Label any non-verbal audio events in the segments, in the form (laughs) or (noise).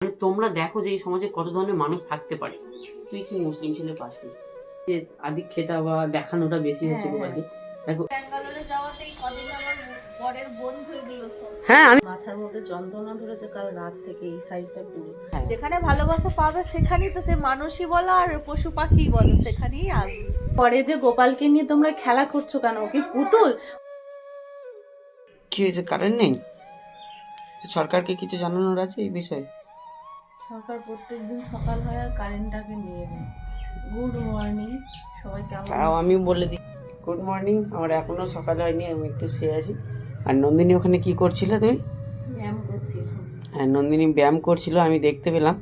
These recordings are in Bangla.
মানে তোমরা দেখো যে এই সমাজে কত ধরনের মানুষ থাকতে পারে। তুই কি মুসলিম ছেলে পাসনি যে আদিক খেতা বা দেখানোটা বেশি হচ্ছে হ্যাঁ, গোপালকে দেখো। ব্যাঙ্গালোরে যাওয়াতেই কদিন আমার বরের বন্ধু এগুলো হ্যাঁ আমি মাথার মধ্যে যন্ত্রণা ধরেছে কাল রাত থেকে এই সাইডটা পুরো। যেখানে ভালোবাসা পাবে সেখানেই তো সে মানুষই বলো আর পশু পাখি বলো সেখানেই আসবে। পরে যে গোপালকে নিয়ে তোমরা খেলা করছ কেন? ওকে পুতুল? কি হয়েছে? কারেন্ট নেই? সরকারকে কিছু জানানোর আছে এই বিষয়ে? সরকার প্রত্যেক দিন সকাল হয় আর কারেন্টটাকে নিয়ে নেয়। গুড মর্নিং সবাই কেমন তাও আমি বলে দিই। গুড মর্নিং আমার এখনও সকাল হয়নি আমি একটু শুয়ে আছি। আর নন্দিনী ওখানে কি করছিলে তুমি? ব্যায়াম করছিলাম হ্যাঁ নন্দিনী ব্যায়াম করছিল আমি দেখতে পেলাম।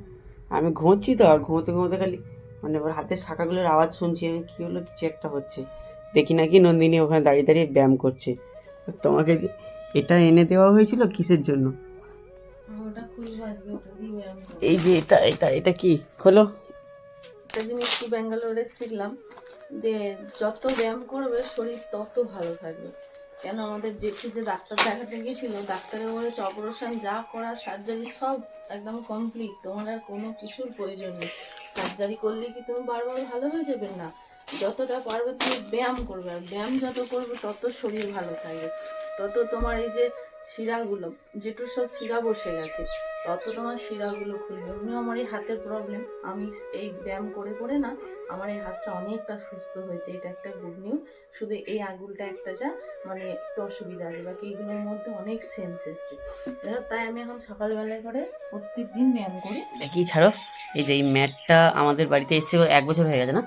আমি ঘুমোচ্ছি তো আর ঘুমোতে ঘুমোতে খালি মানে ওর হাতের শাখাগুলোর আওয়াজ শুনছি আমি কী হলো কিছু একটা হচ্ছে। দেখি নাকি নন্দিনী ওখানে দাঁড়িয়ে দাঁড়িয়ে ব্যায়াম করছে। তোমাকে এটা এনে দেওয়া হয়েছিল কিসের জন্য? এই যে এটা এটা এটা কি? খোলো। একটা জিনিস কি ব্যাঙ্গালোরে শিখলাম যে যত ব্যায়াম করবে শরীর তত ভালো থাকবে। কেন আমাদের জেঠু যে ডাক্তার দেখাতে গিয়েছিল ডাক্তারের বলেছে অপারেশন যা করা সার্জারি সব একদম কমপ্লিট তোমার আর কোনো কিছুর প্রয়োজন নেই। সার্জারি করলে কি তুমি বারবার ভালো হয়ে যাবে? না। যতটা পারবে তুমি ব্যায়াম করবে আর ব্যায়াম যত করবে তত শরীর ভালো থাকবে। তত তোমার এই যে শিরাগুলো যেটু সব শিরা বসে গেছে তত তোমার শিরাগুলো খুলবে। এমনিও আমার এই হাতের প্রবলেম আমি এই ব্যায়াম করে করে না আমার এই হাতটা অনেকটা সুস্থ হয়েছে। এটা একটা গুড নিউজ শুধু এই আঙুলটা একটা যা মানে একটু অসুবিধা আছে। বাকি এইগুলোর মধ্যে অনেক সেন্স এসছে। তাই আমি এখন সকালবেলায় করে প্রত্যেক দিন ব্যায়াম করি। দেখি ছাড়ো। এই যে এই ম্যাটটা আমাদের বাড়িতে এসে এক বছর হয়ে গেছে না?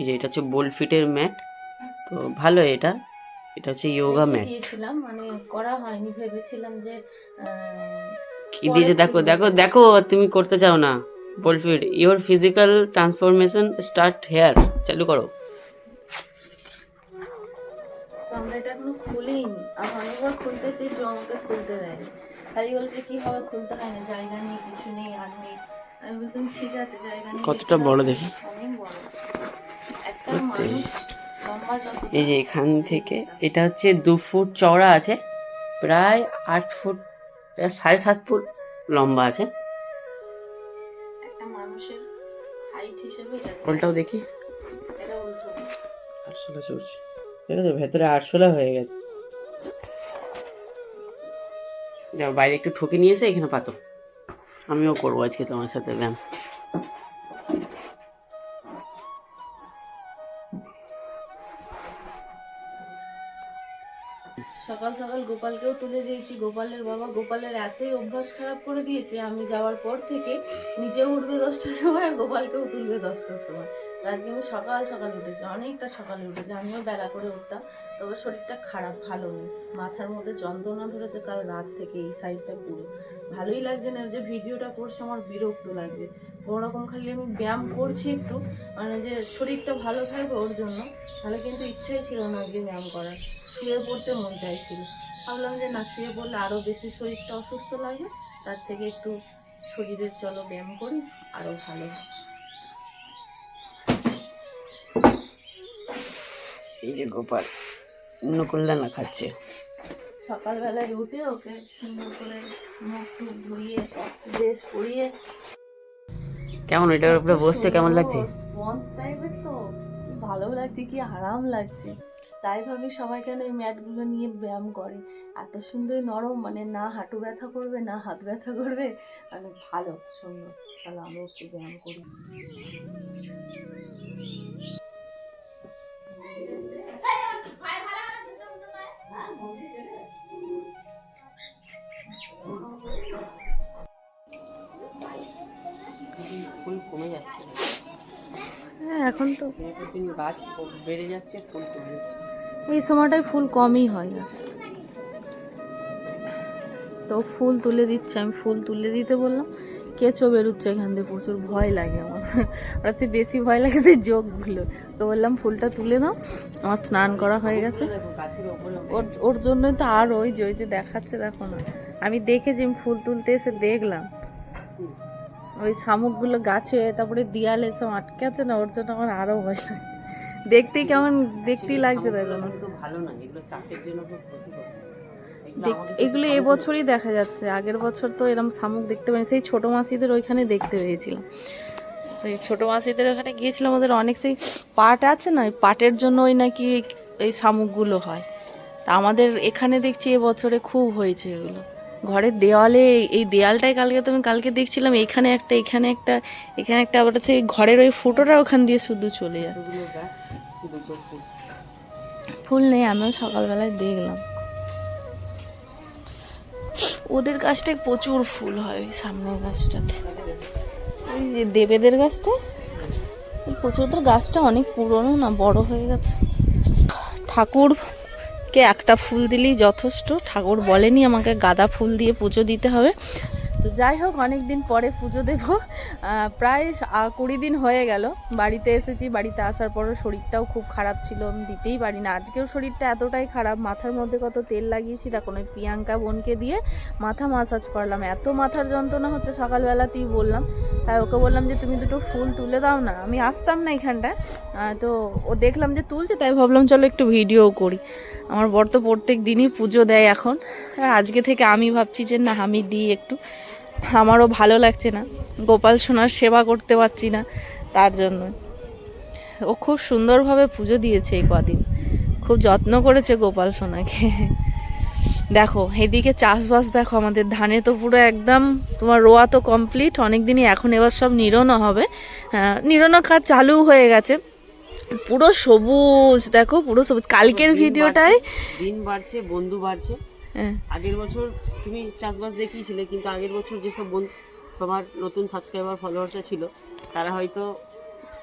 এই এই যে এটা হচ্ছে বোল ফিটের ম্যাট। তো ভালো এটা। এটা হচ্ছে ইয়োগা ম্যাট দিয়েছিলাম মানে করা হয়নি ভেবেছিলাম যে কি দিয়েছে? দেখো দেখো দেখো তুমি করতে চাও না। বলফিড your physical transformation start here চালু করো। আমরা এটা এখনও খুলিনি। আমি অনেকবার খুলতে চেয়েছি আমাকে খুলতে দেয়নি। খালি খুলতে হয় না জায়গা নেই কিছু নেই আর নেই। আমি বলছিলাম ঠিক আছে জায়গা নেই কতটা বড় দেখি। অনেক বড়। একটা মানুষ এই যে এখান থেকে এটা হচ্ছে দু ফুট চওড়া আছে প্রায় আট ফুট সাড়ে সাত ফুট লম্বা আছে। একটা মানুষের হাইট হিসেবে এটা উল্টাও দেখি। এটা উল্টো। আরশোলা চলছে ঠিক আছে ভেতরে আটশোলা হয়ে গেছে। যাও বাইরে একটু ঠকে নিয়ে এসে এখানে পাতো। আমিও করব আজকে তোমার সাথে ব্যায়াম। গোপালকেও তুলে দিয়েছি। গোপালের বাবা গোপালের এতই অভ্যাস খারাপ করে দিয়েছে, আমি যাওয়ার পর থেকে নিজেও উঠবে দশটার সময় আর গোপালকেও তুলবে দশটার সময়। তো আজকে আমি সকাল সকাল উঠেছি, অনেকটা সকালে উঠেছি। আমিও বেলা করে উঠতাম, তবে শরীরটা খারাপ, ভালো নেই। মাথার মধ্যে যন্ত্রণা ধরেছে, কাল রাত থেকে এই সাইডটা পুরো। ভালোই লাগছে না যে ভিডিওটা করছে, আমার বিরক্ত লাগছে। কোনো রকম খালি আমি ব্যায়াম করছি একটু মানে যে শরীরটা ভালো থাকবে ওর জন্য, তাহলে কিন্তু ইচ্ছাই ছিল না আজকে ব্যায়াম করার। শুয়ে পড়তে মন চাইছিল। ভাবলাম যে না শুয়ে পড়লে আরও বেশি শরীরটা অসুস্থ লাগে তার থেকে একটু শরীরের চলো ব্যায়াম করি আরও ভালো হয়। এই যে গোপাল অন্য কল্যাণ খাচ্ছে? সকালবেলায় উঠে ওকে সুন্দর করে মুখ টুক ধুইয়ে ড্রেস পরিয়ে কেমন এটার উপরে বসছে কেমন লাগছে? স্পঞ্জ টাইপের তো ভালো লাগছে কি আরাম লাগছে। তাই ভাবি সবাই কেন এই ম্যাটগুলো নিয়ে ব্যায়াম করে। এত সুন্দর নরম মানে না হাঁটু ব্যথা করবে না হাত ব্যথা করবে। মানে ভালো সুন্দর। চলো আমরা একটু ব্যায়াম করি। ফুল কমে যাচ্ছে। হ্যাঁ এখন তো। দিন গাছ বেড়ে যাচ্ছে ফুল কমে যাচ্ছে। এই সময়টায় ফুল কমই হয় গাছে তো ফুল তুলে দিচ্ছে, আমি ফুল তুলে দিতে বললাম। কেঁচো বেরোচ্ছে এখান থেকে প্রচুর ভয় লাগে আমার। ওটাতে বেশি ভয় লাগে যে যোগগুলো তো বললাম, ফুলটা তুলে দাও। আমার স্নান করা হয়ে গেছে। ওর ওর জন্যই তো আর ওই যে ওই যে দেখাচ্ছে, দেখো না। আমি দেখেছি, আমি ফুল তুলতে এসে দেখলাম। ওই শামুকগুলো গাছে, তারপরে দিয়ালে সব আটকে আছে না, ওর জন্য আমার আরও ভয় লাগে। দেখতেই কেমন দেখতেই লাগছে দেখো। না ভালো না এগুলো চাষের জন্য এগুলো এবছরই দেখা যাচ্ছে। আগের বছর তো এরকম শামুক দেখতে পাইনি। সেই ছোট মাসিদের ওইখানে দেখতে পেয়েছিলাম। সেই ছোট মাসিদের ওখানে গিয়েছিলাম। ওদের অনেক সেই পাট আছে না ওই পাটের জন্য ওই নাকি এই শামুকগুলো হয়। তা আমাদের এখানে দেখছি এবছরে খুব হয়েছে এগুলো। ঘরের দেওয়ালে, এই দেওয়ালটাই কালকে তুমি কালকে দেখছিলাম, এখানে একটা এখানে একটা এখানে একটা, আবার সেই ঘরের ওই ফুটোটা ওখান দিয়ে শুধু চলে যায়। ফুল নেই, আমিও সকালবেলায় দেখলাম। ওদের গাছটায় প্রচুর ফুল হয় ওই সামনের গাছটাতে। যে দেবেদের গাছটা, প্রচুর ওদের গাছটা অনেক পুরনো না, বড় হয়ে গেছে। ঠাকুরকে একটা ফুল দিলেই যথেষ্ট। ঠাকুর বলেনি আমাকে গাঁদা ফুল দিয়ে পুজো দিতে হবে। তো যাই হোক অনেক দিন পরে পুজো দেব। প্রায় কুড়ি দিন হয়ে গেল। বাড়িতে এসেছি, বাড়িতে আসার পরও শরীরটাও খুব খারাপ ছিল, আমি দিতেই পারি না আজকেও শরীরটা এতটাই খারাপ, মাথার মধ্যে কত তেল লাগিয়েছি। তখন ওই প্রিয়াঙ্কা বোনকে দিয়ে মাথা মাসাজ করলাম। এত মাথার যন্ত্রণা হচ্ছে সকালবেলাতেই বললাম। তাই ওকে বললাম যে, তুমি দুটো ফুল তুলে দাও না। আমি আসতাম না এখানটায়। তো ও দেখলাম যে তুলছে, তাই ভাবলাম চলো একটু ভিডিও করি। আমার বর তো প্রত্যেক দিনই পুজো দেয় এখন। আজকে থেকে আমি ভাবছি যে না আমি দিই একটু। আমারও ভালো লাগছে না। গোপাল সোনার সেবা করতে পারছি না তার জন্য। ও খুব সুন্দরভাবে পুজো দিয়েছে এই কদিন। খুব যত্ন করেছে গোপাল সোনাকে। দেখো এদিকে চাষবাস দেখো আমাদের। ধানে তো পুরো একদম তোমার রোয়া তো কমপ্লিট অনেক দিনই এখন এবার সব নিরনো হবে। হ্যাঁ, নিরনো কাজ চালু হয়ে গেছে। পুরো সবুজ দেখো পুরো সবুজ। কালকের ভিডিওটাই ভিডিওটায় দিন বাড়ছে বন্ধু বাড়ছে। হ্যাঁ। আগের বছর তুমি চাষবাস দেখিয়েছিলে কিন্তু আগের বছর যেসব বন্ধু তোমার নতুন সাবস্ক্রাইবার ফলোয়ার্সরা ছিল তারা হয়তো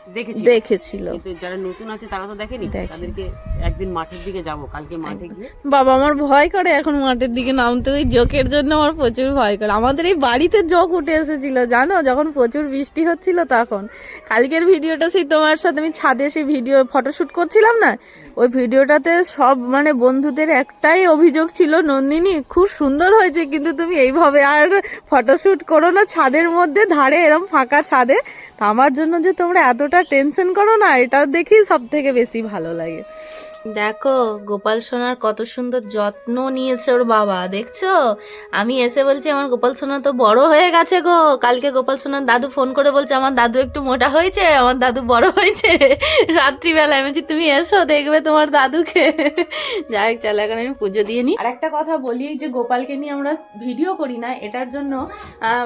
দেখেছিল। দেখেছিল। কিন্তু যারা নতুন আছে তারা তো দেখেনি। তাদেরকে একদিন মাঠের দিকে যাব কালকে মাঠে গিয়ে। বাবা আমার ভয় করে এখন মাঠের দিকে নামতে ওই জোকের জন্য আমার প্রচুর ভয় করে। আমাদের এই বাড়িতে জোক উঠে এসেছিল জানো? যখন প্রচুর বৃষ্টি হচ্ছিল তখন। কালকের ভিডিওটা সেই তোমার সাথে আমি ছাদে সেই ভিডিও ফটোশ্যুট করছিলাম না? ওই ভিডিওটাতে সব মানে বন্ধুদের একটাই অভিযোগ ছিল নন্দিনী খুব সুন্দর হয়েছে কিন্তু তুমি এইভাবে আর ফটোশ্যুট করো না। ছাদের মধ্যে ধারে এরম ফাঁকা ছাদে। তো আমার জন্য যে তোমরা এতটা টেনশন করো না এটা দেখেই সব থেকে বেশি ভালো লাগে। দেখো, গোপাল সোনার কত সুন্দর যত্ন নিয়েছে ওর বাবা, দেখছ? আমি এসে বলছি, আমার গোপাল সোনা তো বড় হয়ে গেছে গো। কালকে গোপাল সোনার দাদু ফোন করে বলছে, আমার দাদু একটু মোটা হয়েছে, আমার দাদু বড় হয়েছে। রাত্রিবেলায় আমি বলছি, তুমি এসো, দেখবে তোমার দাদুকে। যাই চলো, এখন আমি পুজো দিয়ে নিই। আর একটা কথা বলি, যে গোপালকে নিয়ে আমরা ভিডিও করি না, এটার জন্য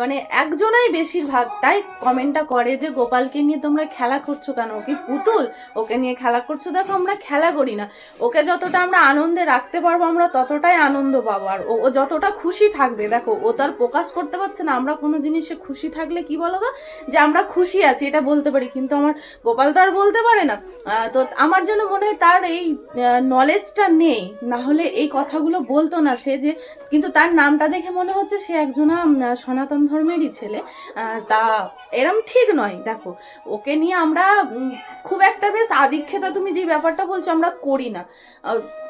মানে একজনাই বেশিরভাগটাই কমেন্টটা করে যে, গোপালকে নিয়ে তোমরা খেলা করছ কেন? ও কি পুতুল? ওকে নিয়ে খেলা করছ? দেখো, আমরা খেলা করি না। ওকে যতটা আমরা আনন্দে রাখতে পারব, আমরা ততটাই আনন্দ পাবো। আর ও যতটা খুশি থাকবে, দেখো, ও তো আর প্রকাশ করতে পারছে না। আমরা কোনো জিনিসে খুশি থাকলে কি বলো তো যে আমরা খুশি আছি, এটা বলতে পারি। কিন্তু আমার গোপাল তো আর বলতে পারে না। তো আমার জন্য মনে হয় তার এই নলেজটা নেই। না হলে এই কথাগুলো বলতো না সে যে, কিন্তু তার নামটা দেখে মনে হচ্ছে সে একজনা সনাতন ধর্মেরই ছেলে। তা এরম ঠিক নয়। দেখো, ওকে নিয়ে আমরা খুব একটা বেশ আদিক্ষেতা তুমি যে ব্যাপারটা বলছো, আমরা করি না।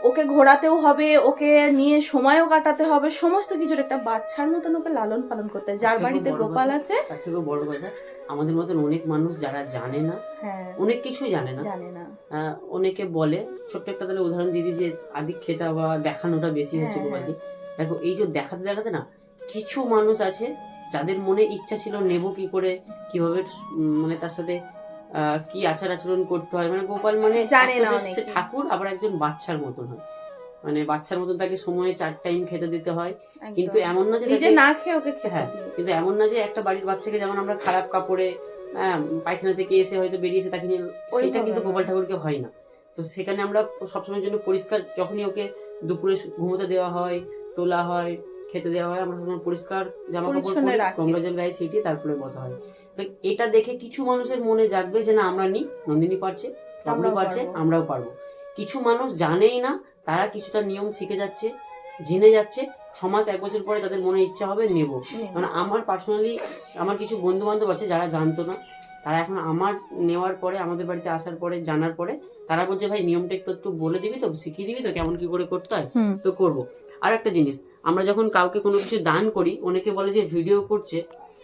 ওকে ঘোরাতেও হবে ওকে নিয়ে সময়ও কাটাতে হবে সমস্ত কিছুর একটা বাচ্চার মতন ওকে লালন পালন করতে হয়। যার বাড়িতে গোপাল আছে তার থেকেও বড় কথা আমাদের মতন অনেক মানুষ যারা জানে না হ্যাঁ। অনেক কিছুই জানে না। জানে না। অনেকে বলে ছোট্ট একটা তাহলে উদাহরণ দিদি যে আদি খেতা বা দেখানোটা বেশি হচ্ছে হ্যাঁ, গোপালকে। দেখো এই যে দেখাতে দেখাতে না কিছু মানুষ আছে যাদের মনে ইচ্ছা ছিল নেব কি করে কীভাবে মানে তার সাথে কি আচার আচরণ করতে হয়? মানে গোপাল মানে ঠাকুর আবার একজন বাচ্চার মতন হয়। মানে বাচ্চার মতন তাকে সময়ে চার টাইম খেতে দিতে হয়। কিন্তু এমন না যে নিজে না খেয়ে ওকে খেতে হ্যাঁ কিন্তু এমন না যে একটা বাড়ির বাচ্চাকে যেমন আমরা খারাপ কাপড়ে হ্যাঁ, পায়খানা থেকে এসে হয়তো বেরিয়েছে তাকে নিয়ে সেটা কিন্তু গোপাল ঠাকুরকে হয় না। তো সেখানে আমরা সবসময়ের জন্য পরিষ্কার যখনই ওকে দুপুরে ঘুমোতে দেওয়া হয় তোলা হয় খেতে দেওয়া হয় আমরা সবসময় পরিষ্কার জামা কাপড় পরে গঙ্গা জল গায়ে ছিটিয়ে তারপরে বসা হয়। তো এটা দেখে কিছু মানুষের মনে জাগবে যে না আমরা নি নন্দিনী পারছে আমরাও পারছে আমরাও পারব। কিছু মানুষ জানেই না তারা কিছুটা নিয়ম শিখে যাচ্ছে জেনে যাচ্ছে ছ মাস এক বছর পরে তাদের মনে ইচ্ছা হবে নেব। মানে আমার পার্সোনালি আমার কিছু বন্ধু বান্ধব আছে যারা জানতো না তারা এখন আমার নেওয়ার পরে আমাদের বাড়িতে আসার পরে জানার পরে তারা বলছে ভাই নিয়মটা একটু একটু বলে দিবি তো শিখিয়ে দিবি তো কেমন কি করে করতে হয়? তো করব। আর একটা জিনিস আমরা যখন কাউকে কোনো কিছু দান করি অনেকে বলে যে ভিডিও করছে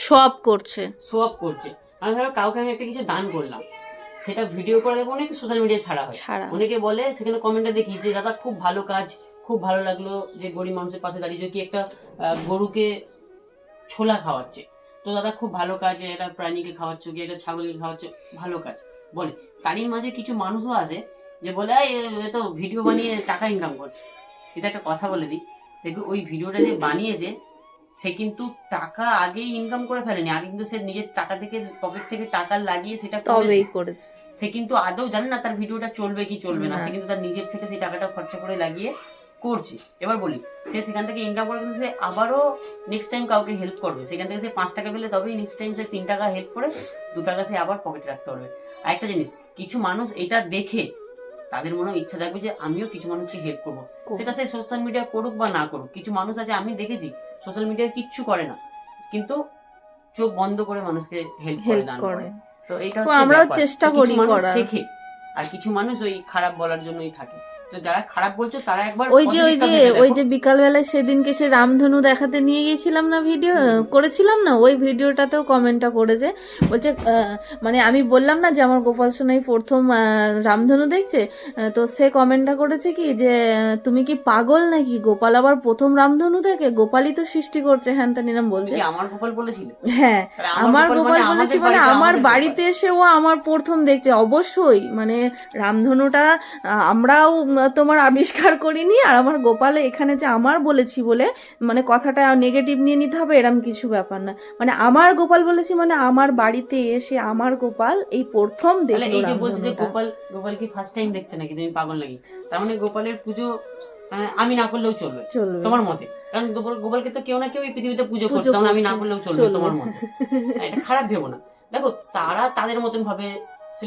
সব করছে। আপ করছে। আমি ধরো কাউকে আমি একটা কিছু দান করলাম সেটা ভিডিও করে দেবো অনেকে সোশ্যাল মিডিয়ায় ছাড়া হয়? অনেকে বলে সেখানে কমেন্টে দেখি যে দাদা খুব ভালো কাজ খুব ভালো লাগল যে গরিব মানুষের পাশে দাঁড়িয়েছে কি একটা গরুকে ছোলা খাওয়াচ্ছে। তো দাদা খুব ভালো কাজ এটা প্রাণীকে খাওয়াচ্ছ কি এটা ছাগলকে খাওয়াচ্ছ ভালো কাজ। বলে। তারই মাঝে কিছু মানুষও আছে যে বলে এ তো ভিডিও বানিয়ে টাকা ইনকাম করছে। এটা একটা কথা বলে দিই। দেখো ওই ভিডিওটা যে বানিয়েছে সে কিন্তু টাকা আগেই ইনকাম করে ফেলেনি। আগে কিন্তু সে নিজের টাকা থেকে পকেট থেকে টাকা লাগিয়ে সেটা করেছে তবেই করেছে। সে কিন্তু আদৌ জানে না তার ভিডিওটা চলবে কি চলবে না। সে কিন্তু তার নিজের থেকে সেই টাকাটা খরচা করে লাগিয়ে করছে। এবার বলি সে সেখান থেকে ইনকাম করে কিন্তু সে আবারও নেক্সট টাইম কাউকে হেল্প করবে। সেখান থেকে সে পাঁচ টাকা পেলে তবেই নেক্সট টাইম সে তিন টাকা হেল্প করে দু টাকা সে আবার পকেটে রাখতে পারবে। আর একটা জিনিস কিছু মানুষ এটা দেখে তাদের মনে ইচ্ছা থাকবে যে আমিও কিছু মানুষকে হেল্প করব। সেটা সে সোশ্যাল মিডিয়া করুক বা না করুক কিছু মানুষ আছে আমি দেখেছি সোশ্যাল মিডিয়ায় কিচ্ছু করে না কিন্তু চোখ বন্ধ করে মানুষকে হেল্প করে দান করে। তো এটা আমরাও চেষ্টা করি মানুষ। শেখে আর কিছু মানুষ ওই খারাপ বলার জন্যই থাকে। তো যারা খারাপ বলছো তারা একবার ওই যে ওই যে ওই যে বিকালবেলায় সেদিনকে সে রামধনু দেখাতে নিয়ে গিয়েছিলাম না ভিডিও? করেছিলাম না? ওই ভিডিওটাতেও কমেন্টটা করেছে। বলছে মানে আমি বললাম না যে আমার গোপাল সোনাই প্রথম রামধনু দেখছে? তো সে কমেন্টটা করেছে কি যে তুমি কি পাগল নাকি? গোপাল আবার প্রথম রামধনু দেখে? গোপালই তো সৃষ্টি করছে হ্যান এরম তুমি বলছে আমার গোপাল বলেছিল? হ্যাঁ আমার গোপাল মানে বলেছি মানে আমার বাড়িতে এসে ও আমার প্রথম দেখছে। অবশ্যই মানে রামধনুটা আমরাও তোমার আবিষ্কার করিনি আর আমার গোপাল এখানে যে আমার বলেছি বলে মানে কথাটা নেগেটিভ নিয়ে নিতে হবে এরম কিছু ব্যাপার না। মানে আমার গোপাল বলেছি মানে আমার বাড়িতে এসে আমার গোপাল এই প্রথম দেখল এই যে বলছে যে গোপাল গোপাল কি ফার্স্ট টাইম দেখছে নাকি? তুমি পাগল নাকি? তার মানে গোপালের পুজো আমি না করলেও চলবে। তোমার মতে? কারণ গোপাল গোপালকে তো কেউ না কেউ এই পৃথিবীতে পুজো করছে আমি না করলেও চলবে। তোমার মতে। এটা খারাপ ভেবো না। দেখো তারা তাদের মতন ভাবে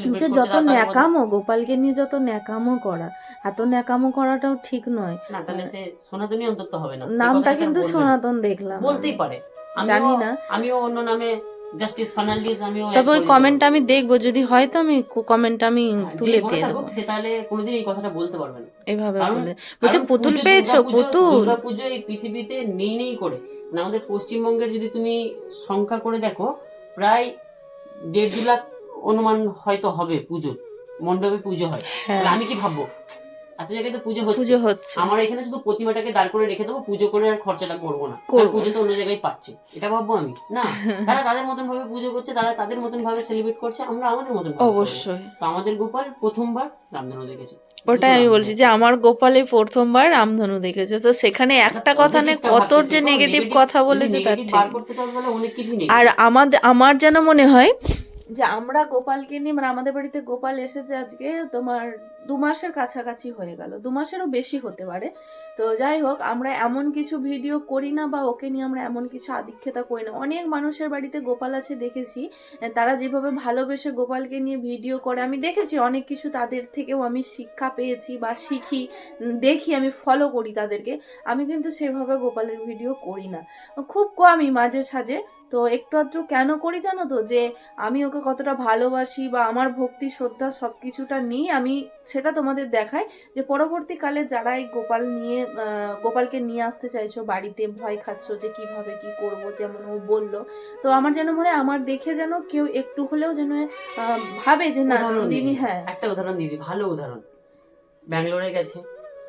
কিন্তু যত ন্যাকামো গোপালকে নিয়ে যত ন্যাকামো করা এত ন্যাকামো করাটাও ঠিক নয়। না তাহলে সে সনাতনী অন্তত হবে না। নামটা কিন্তু সনাতন দেখলাম বলতেই পারে। জানি না। আমিও অন্য নামে জাস্টিস ফার্নান্ডিস আমিও তবে ওই কমেন্টটা আমি দেখব। যদি হয় তো আমি কমেন্টটা আমি হ্যাঁ, তুলে দিয়ে দেবো। সে তাহলে কোনোদিন এই কথাটা বলতে পারবে না। এভাবে বলে। বলছে পুতুল পেয়েছ পুতুল দুর্গাপুজো এই পৃথিবীতে নেই নেই করে। মানে আমাদের পশ্চিমবঙ্গের যদি তুমি সংখ্যা করে দেখো প্রায় দেড় দু লাখ অনুমান হয়তো হবে পুজো মণ্ডপে পুজো হয়। হ্যাঁ। তাহলে আমি কি ভাববো? আচ্ছা জায়গায় তো পুজো হচ্ছে। পুজো হচ্ছে। আমার এখানে শুধু প্রতিমাটাকে দাঁড় করে রেখে দেবো পুজো করে আর খরচাটা করব না। পুজো তো অন্য জায়গায় পাচ্ছে। এটা ভাববো আমি? না। (laughs) তারা তাদের মতন ভাবে পুজো করছে তারা তাদের মতন ভাবে সেলিব্রেট করছে আমরা আমাদের মতন অবশ্যই। তো আমাদের গোপাল প্রথমবার রামধনু দেখেছে। ওটাই আমি বলছি যে আমার গোপালে প্রথমবার রামধনু দেখেছে। তো সেখানে একটা কথা নেই কত যে নেগেটিভ কথা বলেছে তার আর আমাদের আমার যেন মনে হয় যে আমরা গোপালকে নিয়ে মানে আমাদের বাড়িতে গোপাল এসেছে আজকে, তোমার দু মাসের কাছাকাছি হয়ে গেল। দু মাসেরও বেশি হতে পারে। তো যাই হোক, আমরা এমন কিছু ভিডিও করি না বা ওকে নিয়ে আমরা এমন কিছু আদিক্ষেতা করি না। অনেক মানুষের বাড়িতে গোপাল আছে দেখেছি। তারা যেভাবে ভালোবেসে গোপালকে নিয়ে ভিডিও করে, আমি দেখেছি অনেক কিছু তাদের থেকেও আমি শিক্ষা পেয়েছি বা শিখি, দেখি, আমি ফলো করি তাদেরকে। আমি কিন্তু সেভাবে গোপালের ভিডিও করি না। খুব কমই মাঝে সাঝে তো একটু আধটু কেন করি জানো তো? যে আমি ওকে কতটা ভালোবাসি বা আমার ভক্তি শ্রদ্ধা সব কিছুটা নিয়ে আমি সেটা তোমাদের দেখাই যে পরবর্তীকালে যারা এই গোপাল নিয়ে গোপালকে নিয়ে আসতে চাইছো বাড়িতে ভয় খাচ্ছ যে কীভাবে কি করব যেমন ও বলল তো আমার যেন মনে হয় আমার দেখে যেন কেউ একটু হলেও যেন ভাবে যে না দিদি হ্যাঁ। একটা উদাহরণ দিদি ভালো উদাহরণ। ব্যাঙ্গালোরে গেছে।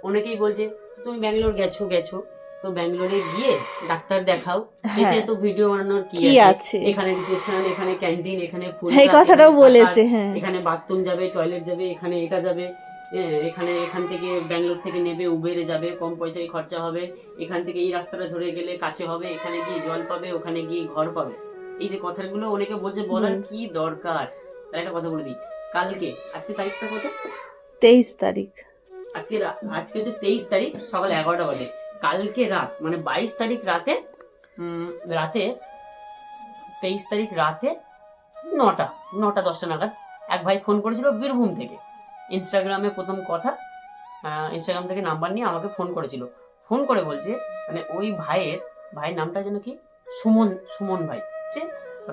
অনেকেই বলছে তুমি ব্যাঙ্গালোর গেছো গেছো। তো ব্যাঙ্গালোরে গিয়ে ডাক্তার দেখাও। হ্যাঁ। এতে তো ভিডিও বানানোর কি আছে? এখানে রিসেপশন এখানে ক্যান্টিন এখানে ফুল এই কথাটাও বলেছে হ্যাঁ। এখানে বাথরুম যাবে টয়লেট যাবে এখানে এটা যাবে এ, এখানে এখান থেকে ব্যাঙ্গালোর থেকে নেবে উবেরে যাবে কম পয়সায় খরচা হবে এখান থেকে এই রাস্তাটা ধরে গেলে কাছে হবে এখানে গিয়ে জল পাবে ওখানে গিয়ে ঘর পাবে। এই যে কথাগুলো অনেকে বলছে বলার কি দরকার? তার একটা কথা বলে দিই কালকে আজকে তারিখটা কত? তেইশ তারিখ। আজকে আজকে হচ্ছে তেইশ তারিখ সকাল এগারোটা বাজে। কালকে রাত মানে বাইশ তারিখ রাতে রাতে, তেইশ তারিখ রাতে নটা নটা, দশটা নাগাদ এক ভাই ফোন করেছিল বীরভূম থেকে। ইনস্টাগ্রামে প্রথম কথা ইনস্টাগ্রাম থেকে নাম্বার নিয়ে আমাকে ফোন করেছিল। ফোন করে বলছে মানে ওই ভাইয়ের ভাইয়ের নামটা যেন কি? সুমন সুমন ভাই, যে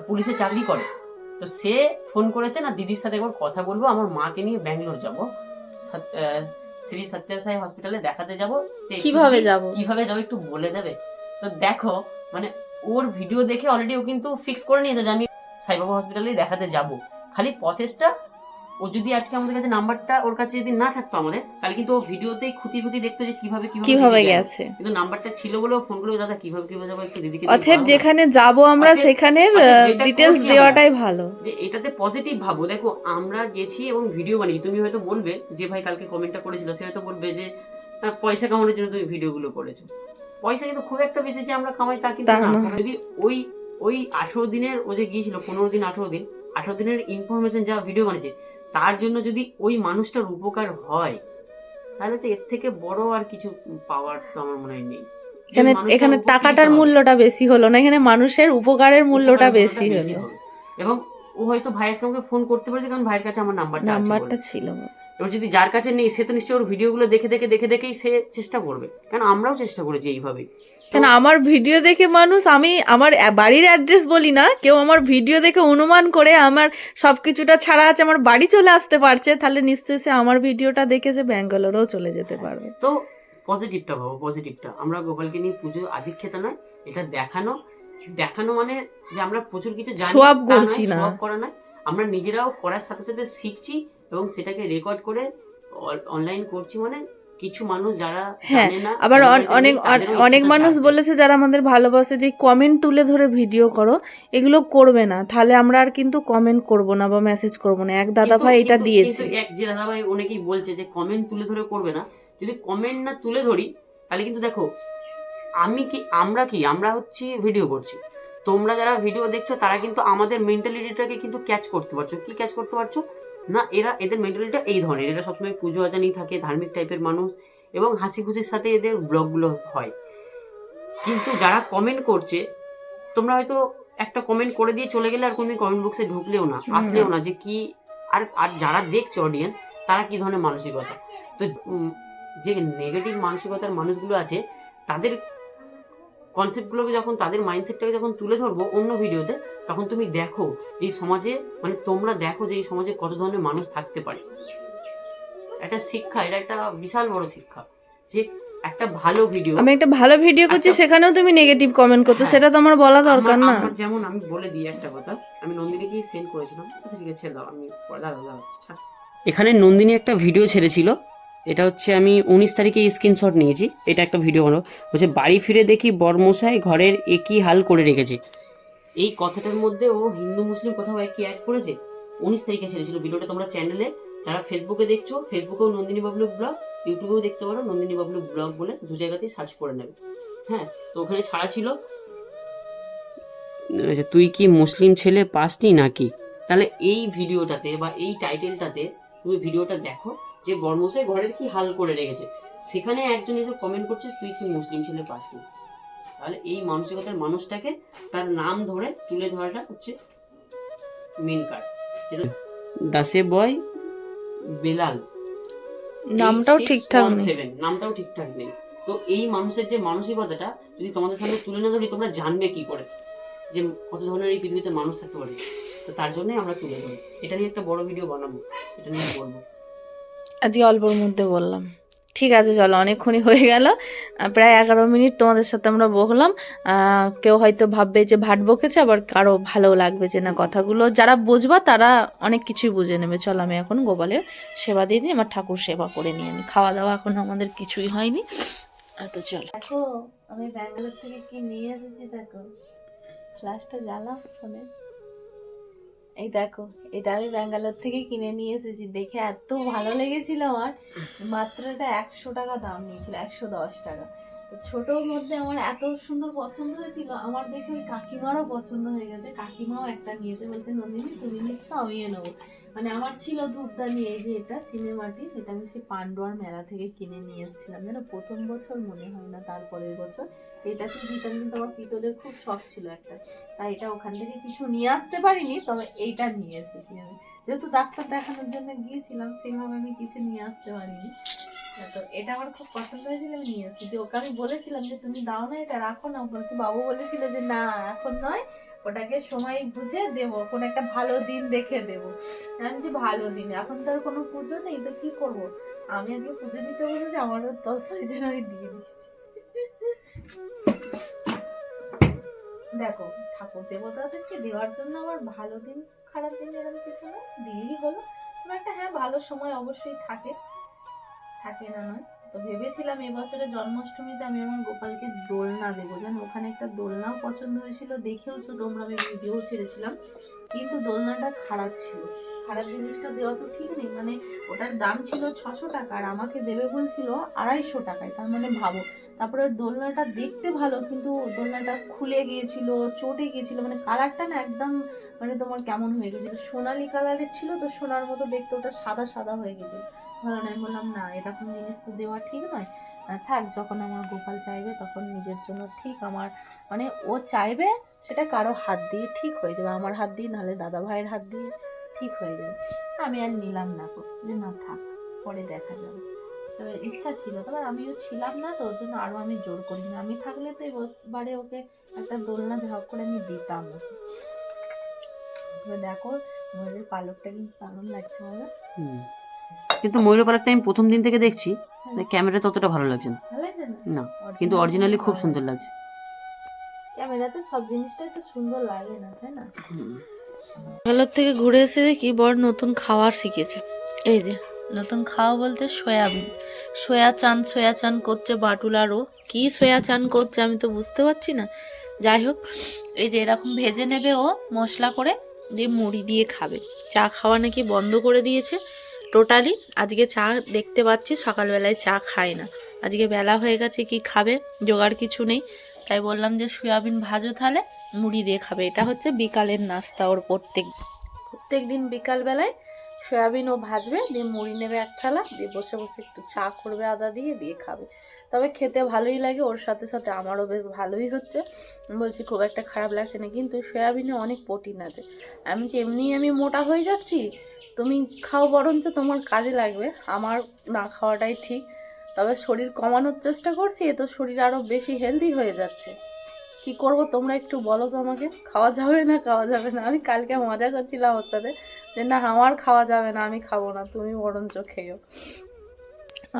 পুলিশে চাকরি করে। তো সে ফোন করেছে, না, দিদির সাথে একবার কথা বলব, আমার মাকে নিয়ে ব্যাঙ্গালোর যাব। শ্রী সত্যসাই হসপিটালে দেখাতে যাব কীভাবে যাব? কীভাবে যাব একটু বলে দেবে? তো দেখো মানে ওর ভিডিও দেখে অলরেডি ও কিন্তু ফিক্স করে নিয়েছে যে আমি সাইবাবা হসপিটালে দেখাতে যাব। খালি প্রসেসটা ও যদি আজকে আমাদের কাছে নাম্বারটা ওর কাছে যদি না থাকতো আমাদের তাহলে কিন্তু ও ভিডিওতেই খুঁতি খুঁতি দেখতো যে কীভাবে কীভাবে গেছে। কিন্তু নাম্বারটা ছিল বলে ফোন করে দাদা কীভাবে কীভাবে যাব একটু দিদিকে অথব যেখানে যাব আমরা সেখানের ডিটেলস দেওয়াটাই ভালো। যে এটাতে পজিটিভ ভাবো। দেখো আমরা গেছি এবং ভিডিও বানিয়েছি। তুমি হয়তো বলবে যে ভাই কালকে কমেন্টটা করেছিল। সে হয়তো বলবে যে পয়সা কামানোর জন্য তুমি ভিডিওগুলো করেছ। পয়সা কিন্তু খুব একটা বেশি যে আমরা কামাই তা কিন্তু না। যদি ওই ওই আঠেরো দিনের ও যে গিয়েছিল পনেরো দিন আঠেরো দিন আঠেরো দিনের ইনফরমেশন যা ভিডিও বানিয়েছে তার জন্য যদি ওই মানুষটার উপকার হয় তাহলে তো এর থেকে বড় আর কিছু পাওয়ার তো আমার মনে হয় নেই। এখানে এখানে টাকাটার মূল্যটা বেশি হলো না এখানে মানুষের উপকারের মূল্যটা বেশি হলো। এবং ও হয়তো ভাইয়ের সঙ্গে ফোন করতে পারছে কারণ ভাইয়ের কাছে আমার নাম্বারটা আছে নাম্বারটা ছিল। এবার যদি যার কাছে নেই সে তো নিশ্চয়ই ওর ভিডিওগুলো দেখে দেখে দেখে দেখেই সে চেষ্টা করবে। কারণ আমরাও চেষ্টা করেছি এইভাবেই। কেন আমার ভিডিও দেখে মানুষ আমি আমার বাড়ির অ্যাড্রেস বলি না কেউ আমার ভিডিও দেখে অনুমান করে আমার সবকিছুটা ছাড়া আছে আমার বাড়ি চলে আসতে পারছে তাহলে নিশ্চয়ই সে আমার ভিডিওটা দেখে সে ব্যাঙ্গালোরেও চলে যেতে পারবে। তো পজিটিভটা ভাবো পজিটিভটা আমরা গোপালকে নিয়ে পুজো আদিক্ষেতা নয় এটা দেখানো। দেখানো মানে যে আমরা প্রচুর কিছু জানি নয়, করছি না। off করা নয়। আমরা নিজেরাও করার সাথে সাথে শিখছি এবং সেটাকে রেকর্ড করে অনলাইন করছি মানে কিছু মানুষ যারা হ্যাঁ, আবার অনেক অনেক মানুষ বলেছে যারা আমাদের ভালোবাসে যে কমেন্ট তুলে ধরে ভিডিও করো এগুলো করবে না। তাহলে আমরা আর কিন্তু কমেন্ট করব না বা মেসেজ করব না। এক দাদা ভাই এটা দিয়েছে। এক যে দাদা ভাই অনেকেই বলছে যে কমেন্ট তুলে ধরে করবে না। যদি কমেন্ট না তুলে ধরি তাহলে কিন্তু দেখো আমি কি আমরা কি? আমরা হচ্ছে ভিডিও করছি। তোমরা যারা ভিডিও দেখছ তারা কিন্তু আমাদের মেন্টালিটিটাকে কিন্তু ক্যাচ করতে পারছ। কি ক্যাচ করতে পারছ? না এরা এদের মেন্টালিটিটা এই ধরনের। এরা সবসময় পুজো আচানি থাকে ধার্মিক টাইপের মানুষ এবং হাসি খুশির সাথে এদের ব্লগগুলো হয়। কিন্তু যারা কমেন্ট করছে তোমরা হয়তো একটা কমেন্ট করে দিয়ে চলে গেলে আর কোনদিন কমেন্ট বক্সে ঢুকলেও না আসলেও না যে কি আর আর যারা দেখছে অডিয়েন্স তারা কি ধরনের মানসিকতা? তো যে নেগেটিভ মানসিকতার মানুষগুলো আছে তাদের কনসেপ্টগুলোকে যখন তাদের মাইন্ডসেটটাকে যখন তুলে ধরবো অন্য ভিডিওতে তখন তুমি দেখো যে এই সমাজে মানে তোমরা দেখো যে এই সমাজে কত ধরনের মানুষ থাকতে পারে একটা শিক্ষা এটা একটা বিশাল বড় শিক্ষা যে একটা ভালো ভিডিও আমি একটা ভালো ভিডিও করছি আচ্ছা। সেখানেও তুমি নেগেটিভ কমেন্ট করছ হ্যাঁ। সেটা তো আমার বলা দরকার না যেমন আমি বলে দিই একটা কথা আমি নন্দিনীকে সেন্ড করেছিলাম আচ্ছা ঠিক আছে ছেড়ে দাও আমি দাঁড়াও দাঁড়াও এখানে নন্দিনী একটা ভিডিও ছেড়েছিল এটা হচ্ছে আমি উনিশ তারিখে স্ক্রিনশট নিয়েছি। এটা একটা ভিডিও বানাবো বলছে বাড়ি ফিরে দেখি বরমশাই ঘরের একই হাল করে রেখেছে। এই কথাটার মধ্যে ও হিন্দু মুসলিম কোথাও একই অ্যাড করেছে? উনিশ তারিখে ছেড়েছিল। ভিডিওটা তোমরা চ্যানেলে যারা ফেসবুকে দেখছ ফেসবুকেও নন্দিনী বাবলু ব্লগ ইউটিউবেও দেখতে পারো নন্দিনী বাবলু ব্লগ বলে দু জায়গাতেই সার্চ করে নেবে। হ্যাঁ তো ওখানে ছাড়া ছিল। আচ্ছা, তুই কি মুসলিম ছেলে পাসনি নাকি? তাহলে এই ভিডিওটাতে বা এই টাইটেলটাতে তুমি ভিডিওটা দেখো। যে বর্মশাই ঘরের কি হাল করে রেখেছে? সেখানে একজন এসে কমেন্ট করছে তুই কি মুসলিম ছেলে পাসনি তাহলে এই মানসিকতার মানুষটাকে তার নাম ধরে তুলে ধরাটা হচ্ছে মেন কাজ। যেটা দাসে বয় বেলাল। নামটাও ঠিকঠাক নেই। নামটাও ঠিকঠাক নেই। তো এই মানুষের যে মানসিকতাটা যদি তোমাদের সামনে তুলে না ধরি তোমরা জানবে কি করে? যে কত ধরনের এই পৃথিবীতে মানুষ থাকতে পারে। তো তার জন্যই আমরা তুলে ধরি। এটা নিয়ে একটা বড় ভিডিও বানাবো। এটা নিয়ে বলব। আজকে অল্পর মধ্যে বললাম। ঠিক আছে, চলো, অনেকক্ষণই হয়ে গেল। প্রায় এগারো মিনিট তোমাদের সাথে আমরা বকলাম কেউ হয়তো ভাববে যে ভাট বকেছে, আবার কারও ভালো লাগবে যে না, কথাগুলো যারা বুঝবা তারা অনেক কিছুই বুঝে নেবে। চলো, আমি এখন গোপালের সেবা দিয়ে দিই, আমার ঠাকুর সেবা করে নিয়ে নিই খাওয়া দাওয়া এখন আমাদের কিছুই হয়নি। তো চলো। দেখো, আমি ব্যাঙ্গালোর থেকে কি নিয়ে এসেছি, দেখো। ফ্ল্যাশটা জ্বালাও ফোনে। এই দেখো, এটা আমি ব্যাঙ্গালোর থেকে কিনে নিয়ে এসেছি। দেখে এত ভালো লেগেছিল আমার। মাত্র এটা একশো টাকা দাম নিয়েছিল, একশো দশ টাকা। তো ছোটোর মধ্যে আমার এত সুন্দর পছন্দ হয়েছিল, আমার দেখে ওই কাকিমারও পছন্দ হয়ে গেছে। কাকিমাও একটা নিয়েছে, বলছে, নন্দিনী, তুমি নিচ্ছ, আমিও নেব। মানে আমার ছিল ধূপদানি এই যে এটা, চিনে মাটি, এটা আমি সেই পান্ডুয়ার মেলা থেকে কিনে নিয়ে এসেছিলাম। যেন প্রথম বছর মনে হয় না তারপরের বছর। এটা তো দিতাম কিন্তু আমার পিতলের খুব শখ ছিল একটা। তাই এটা ওখান থেকে কিছু নিয়ে আসতে পারিনি, তবে এইটা নিয়ে এসেছি আমি। যেহেতু ডাক্তার দেখানোর জন্য গিয়েছিলাম, সেইভাবে আমি কিছু নিয়ে আসতে পারিনি। তো এটা আমার খুব পছন্দ হয়েছিল, আমি নিয়ে এসেছি। দিয়ে ওকে আমি বলেছিলাম যে, তুমি দাও না এটা, রাখো না। বলছে, বাবু বলেছিল যে, না, এখন নয়। ওটাকে সময় বুঝে দেবো, কোনো একটা ভালো দিন দেখে দেবো। আমি যে ভালো দিন, এখন তো আর কোনো পুজো নেই, তো কি করব? আমি আজকে পুজো দিতে বসেছি, আমারও দশ হাজার আমি দিয়ে দিয়েছি। দেখো, ঠাকুর দেবতাদেরকে দেওয়ার জন্য আমার ভালো দিন, খারাপ দিন এরকম কিছু না দিলেই হলো। একটা হ্যাঁ ভালো সময় অবশ্যই থাকে। থাকে না নয়। তো ভেবেছিলাম এবছরে জন্মাষ্টমীতে আমি আমার গোপালকে দোলনা দেবো। জানো, ওখানে একটা দোলনাও পছন্দ হয়েছিল, দেখেওছো তোমরা, আমি ভিডিও ছেড়েছিলাম। কিন্তু দোলনাটা খারাপ ছিল। খারাপ জিনিসটা দেওয়া তো ঠিক নেই মানে ওটার দাম ছিল ছশো টাকা আর আমাকে দেবে বলছিল আড়াইশো টাকায়, তার মানে ভাবো। তারপরে দোলনাটা দেখতে ভালো, কিন্তু দোলনাটা খুলে গিয়েছিল, চটে গিয়েছিল মানে কালারটা না একদম মানে তোমার কেমন হয়ে গেছিল। সোনালি কালারের ছিল তো সোনার মতো দেখতে ওটা সাদা সাদা হয়ে গেছিল। ভালো নয় বললাম না, এরকম জিনিস তো দেওয়া ঠিক নয়। থাক, যখন আমার গোপাল চাইবে তখন নিজের জন্য ঠিক আমার। মানে ও চাইবে সেটা কারও হাত দিয়ে ঠিক হয়ে যাবে। আমার হাত দিয়ে, নাহলে দাদা ভাইয়ের হাত দিয়ে ঠিক হয়ে যাবে। আমি আর নিলাম না যে না, থাক, পরে দেখা যাবে। তবে ইচ্ছা ছিল, তবে আমিও ছিলাম না তো, ওর জন্য আরও আমি জোর করিনি। আমি থাকলে তো এবারে ওকে একটা দোলনা ঝাঁক করে আমি দিতাম ওকে। দেখো ময়ূরের পালকটা কিন্তু দারুণ লাগছে হুম। কিন্তু ময়ূর পালকটা আমি প্রথম দিন থেকে দেখছি ক্যামেরা ততটা ভালো লাগছে না। না? কিন্তু অরিজিনালি খুব সুন্দর লাগছে। ক্যামেরাতে সব জিনিসটাই তো সুন্দর লাগে না তাই না? হুম। থেকে ঘুরে এসে দেখি বড় নতুন খাবার শিখেছে। এই যে নতুন খাওয়া বলতে সয়াবিন। সয়া চান সয়া চান করছে বাটুলারও কি সয়া চান করছে আমি তো বুঝতে পারছি না। যাই হোক এই যে এরকম ভেজে নেবে ও মশলা করে দিয়ে মুড়ি দিয়ে খাবে। চা খাওয়া নাকি বন্ধ করে দিয়েছে। টোটালি। আজকে চা দেখতে পাচ্ছি, সকালবেলায় চা খায় না। আজকে বেলা হয়ে গেছে, কি খাবে? জোগাড় কিছু নেই। তাই বললাম যে সয়াবিন ভাজো তাহলে, মুড়ি দিয়ে খাবে। এটা হচ্ছে বিকালের নাস্তা ওর প্রত্যেক প্রত্যেক দিন বিকালবেলায়। সয়াবিন ও ভাজবে, দিয়ে মুড়ি নেবে এক থালা, দিয়ে বসে বসে একটু চা করবে, আদা দিয়ে দিয়ে খাবে। তবে খেতে ভালোই লাগে, ওর সাথে সাথে আমারও বেশ ভালোই হচ্ছে। বলছি, খুব একটা খারাপ লাগছে না, কিন্তু সয়াবিনে অনেক প্রোটিন আছে। আমি যে এমনি আমি মোটা হয়ে যাচ্ছি তুমি খাও বরঞ্চ তোমার কাজে লাগবে আমার না খাওয়াটাই ঠিক। তবে শরীর কমানোর চেষ্টা করছি এ তো শরীর আরও বেশি হেলদি হয়ে যাচ্ছে। কি করব তোমরা একটু বলো তো আমাকে। খাওয়া যাবে না খাওয়া যাবে না। আমি কালকে মজা করছিলাম ওর সাথে যে না আমার খাওয়া যাবে না আমি খাব না তুমি বরঞ্চ খেয়েও।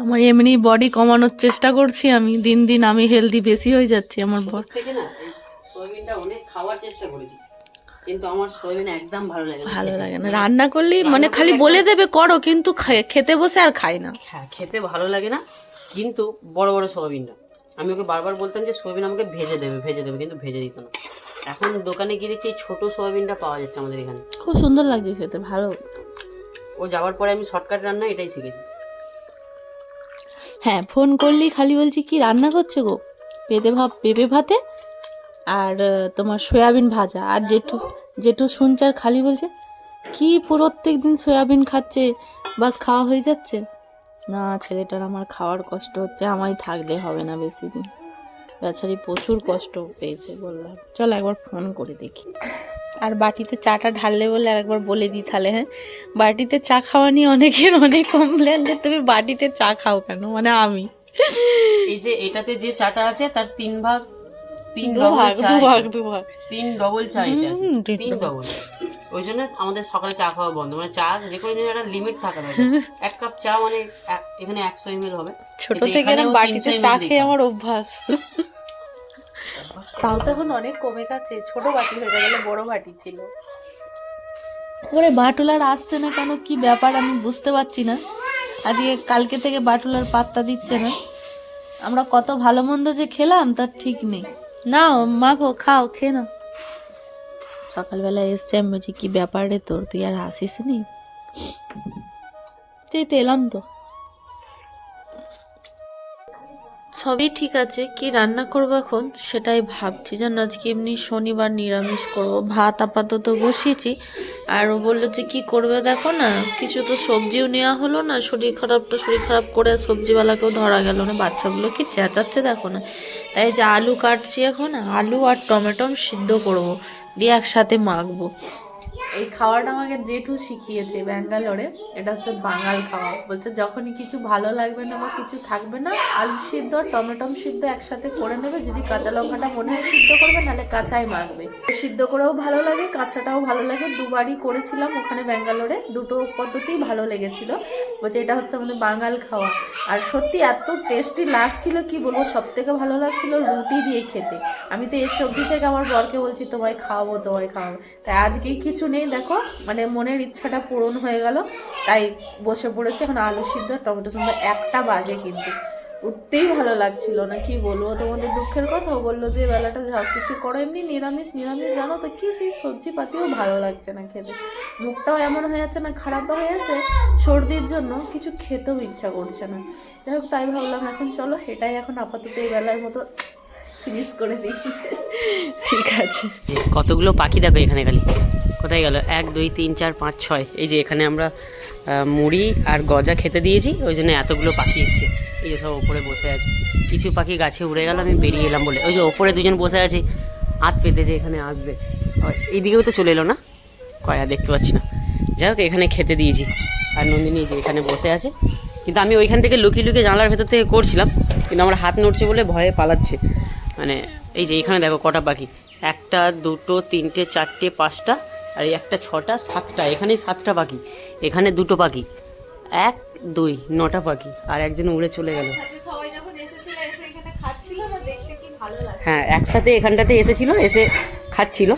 আমার এমনি বডি কমানোর চেষ্টা করছি আমি দিন দিন আমি হেলদি বেশি হয়ে যাচ্ছি আমার বর থেকে না? সয়াবিনটা অনেক খাওয়ার চেষ্টা করেছি। কিন্তু আমার সয়াবিন একদম ভালো লাগে না ভালো। লাগে না। রান্না করলেই মানে খালি বলে দেবে করো কিন্তু খেতে বসে আর খাই না। হ্যাঁ খেতে ভালো লাগে না কিন্তু বড় বড় সয়াবিনটা আমি ওকে বারবার বলতাম যে সয়াবিন আমাকে ভেজে দেবে ভেজে দেবে কিন্তু ভেজে দিত না। এখন দোকানে গিয়ে দেখছি ছোট সয়াবিনটা পাওয়া যাচ্ছে আমাদের এখানে। খুব সুন্দর লাগছে খেতে ভালো। ও যাওয়ার পরে আমি শর্টকাট রান্না এটাই শিখেছি। হ্যাঁ ফোন করলেই খালি বলছি কি রান্না করছ গো? পেঁপে ভাত পেঁপে ভাতে? আর তোমার সয়াবিন ভাজা। আর জেঠু জেঠু শুনছে আর খালি বলছে, কি প্রত্যেক দিন সয়াবিন খাচ্ছে, বাস খাওয়া হয়ে যাচ্ছে? না, ছেলেটার আমার খাওয়ার কষ্ট হচ্ছে, আমায় থাকলে হবে না বেশি দিন। বেচারি প্রচুর কষ্ট পেয়েছে বললাম চল একবার ফোন করে দেখি। আর বাটিতে চাটা ঢাললে বলে আর একবার বলে দিই তাহলে হ্যাঁ? বাটিতে চা খাওয়া নিয়ে অনেকের অনেক কমপ্লেন যে, তুমি বাটিতে চা খাও কেন? মানে আমি। এই যে, এটাতে যে চাটা আছে, তার তিন ভাগ তিন ডবল ভাগ দু ভাগ দু ভাগ। তিন ডবল চা এটা। তিন ডবল ওই জন্য আমাদের সকালে চা খাওয়া বন্ধ। মানে চা যে কোনো দিন একটা লিমিট থাকা দরকার এক কাপ চা মানে এক- এখানে একশো এমএল হবে। ছোট থেকে এরকম বাটিতে চা খেয়ে আমার অভ্যাস। (laughs) তাও তো এখন অনেক কমে গেছে। ছোট বাটি হয়ে গেলে বড় বাটি ছিল। ওরে বাটুলার আসছে না কেন? কি ব্যাপার? আমি বুঝতে পারছি না। আজকে কালকে থেকে বাটুলার পাত্তা দিচ্ছে না। আমরা কত ভালো মন্দ যে খেলাম তার ঠিক নেই। নাও, মাগো, খাও, খেয়ে নাও। সকালবেলা এসছে আমি বলছি কি ব্যাপার রে তোর? তুই আর আসিস নি? তুই তো এলাম তো। সবই ঠিক আছে, কি রান্না করব এখন সেটাই ভাবছি। যেন আজকে এমনি শনিবার নিরামিষ করব। ভাত আপাতত বসিয়েছি। আর ও বলল যে, কি করবে দেখো না, কিছু তো সবজিও নেওয়া হলো না। শরীর খারাপটা শরীর খারাপ করে সবজিওয়ালাকেও ধরা গেল না। বাচ্চাগুলো কি চেঁচাচ্ছে দেখো না। তাই যে আলু কাটছি এখন আলু আর টমেটো সিদ্ধ করব দিয়ে একসাথে মাখবো। এই খাওয়াটা আমাকে জেঠু শিখিয়েছে ব্যাঙ্গালোরে। এটা হচ্ছে বাঙাল খাওয়া। বলছে, যখনই কিছু ভালো লাগবে না বা কিছু থাকবে না, আলু সিদ্ধ, টমেটম সিদ্ধ একসাথে করে নেবে। যদি কাঁচা লঙ্কাটা মনে হয় সিদ্ধ করবে, নাহলে কাঁচাই মাখবে। সিদ্ধ করেও ভালো লাগে, কাঁচাটাও ভালো লাগে। দুবারই করেছিলাম ওখানে ব্যাঙ্গালোরে। দুটো পদ্ধতিই ভালো লেগেছিল। বলছে, এটা হচ্ছে আমাদের বাঙাল খাওয়া। আর সত্যি এত টেস্টি লাগছিল, কি বলব সব থেকে ভালো লাগছিল রুটি দিয়ে খেতে। আমি তো এই সবজি থেকে আমার বরকে বলছি, তোমায় খাওয়াবো তোমায় খাওয়াবো। তাই আজকে কিছু নেই, দেখো। মানে মনের ইচ্ছাটা পূরণ হয়ে গেল। তাই বসে পড়েছে এখন আলু সিদ্ধ, টমেটো সিদ্ধ। একটা বাজে কিন্তু। উঠতেই ভালো লাগছিল না, কি বলব? তোমাদের দুঃখের কথা বলল যে, বেলাটা যা কিছু করো। এমনি নিরামিষ নিরামিষ, জানো তো, কি সেই সবজি পাতিও ভালো লাগছে না খেতে। মুখটাও এমন হয়ে যাচ্ছে না খারাপ হয়ে যাচ্ছে। সর্দির জন্য কিছু খেতেও ইচ্ছা করছে না। যাই হোক, তাই ভাবলাম এখন চলো, এটাই এখন আপাতত এই বেলার মতো ফিনিশ করে দিই। ঠিক আছে। কতগুলো পাখি দেখো এখানে খালি? কোথায় গেল? এক, দুই, তিন, চার, পাঁচ, ছয়। এই যে এখানে আমরা মুড়ি আর গজা খেতে দিয়েছি, ওই জন্য এতগুলো পাখি এসছে। এই যে সব ওপরে বসে আছে। কিছু পাখি গাছে উড়ে গেল, আমি বেরিয়ে এলাম বলে। ওই যে ওপরে দুজন বসে আছে, হাত পেতে যে এখানে আসবে। এইদিকেও তো চলে এলো না? কয়া, দেখতে পাচ্ছি না। যাই হোক, এখানে খেতে দিয়েছি। আর নন্দিনী যে এখানে বসে আছে। কিন্তু আমি ওইখান থেকে লুকিয়ে লুকিয়ে জানলার ভেতর থেকে করছিলাম, কিন্তু আমার হাত নড়ছে বলে ভয়ে পালাচ্ছে। মানে এই যে এখানে দেখো কটা পাখি। একটা, দুটো, তিনটে, চারটে, পাঁচটা আর এই একটা ছটা সাতটা এখানে সাতটা পাখি এখানে দুটো পাখি এক দুই নটা পাখি আর একজন উড়ে চলে গেল। হ্যাঁ একসাথে এখানটাতে এসেছিল এসে খাচ্ছিল।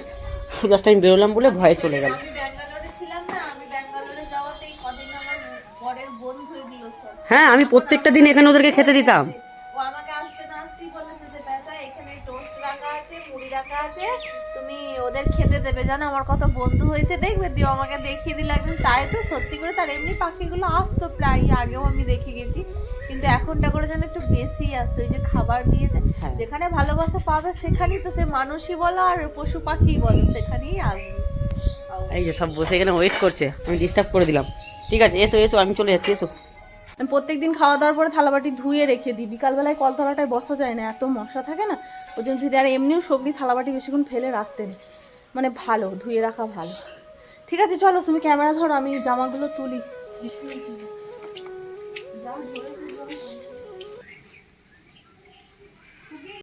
জাস্ট আমি বেরোলাম বলে ভয়ে চলে গেল। হ্যাঁ আমি প্রত্যেকটা দিন এখানে ওদেরকে খেতে দিতাম। ও আমাকে আসতে না আসতেই বলেছে যে এখানে টোস্ট রাখা আছে মুড়ি রাখা আছে তুমি ওদের খেতে দেবে। জানো আমার কত বন্ধু হয়েছে। দেখবে দিও আমাকে দেখিয়ে দিল একদিন তাই তো সত্যি করে তার এমনি পাখিগুলো আসতো প্রায় আগেও আমি দেখে গেছি। কিন্তু এখনটা করে যেন একটু বেশি আসছে। ওই যে খাবার দিয়েছে হ্যাঁ। যেখানে ভালোবাসা পাবে সেখানেই তো সে মানুষই বলো আর পশু পাখি বলো সেখানেই আসবে। এই যে সব বসে এখানে ওয়েট করছে। আমি ডিস্টার্ব করে দিলাম। ঠিক আছে এসো এসো আমি চলে যাচ্ছি এসো। প্রত্যেকদিন খাওয়া দাওয়ার পরে থালাবাটি ধুয়ে রেখে দিই। বিকালবেলায় কলতলাটায় বসা যায় না, এত মশা থাকে না। ওই জন্য যদি আর এমনিও সবজি থালাবাটি বেশিক্ষণ ফেলে রাখতে নেই। মানে ভালো, ধুয়ে রাখা ভালো। ঠিক আছে, চলো তুমি ক্যামেরা ধরো, আমি জামাগুলো তুলি।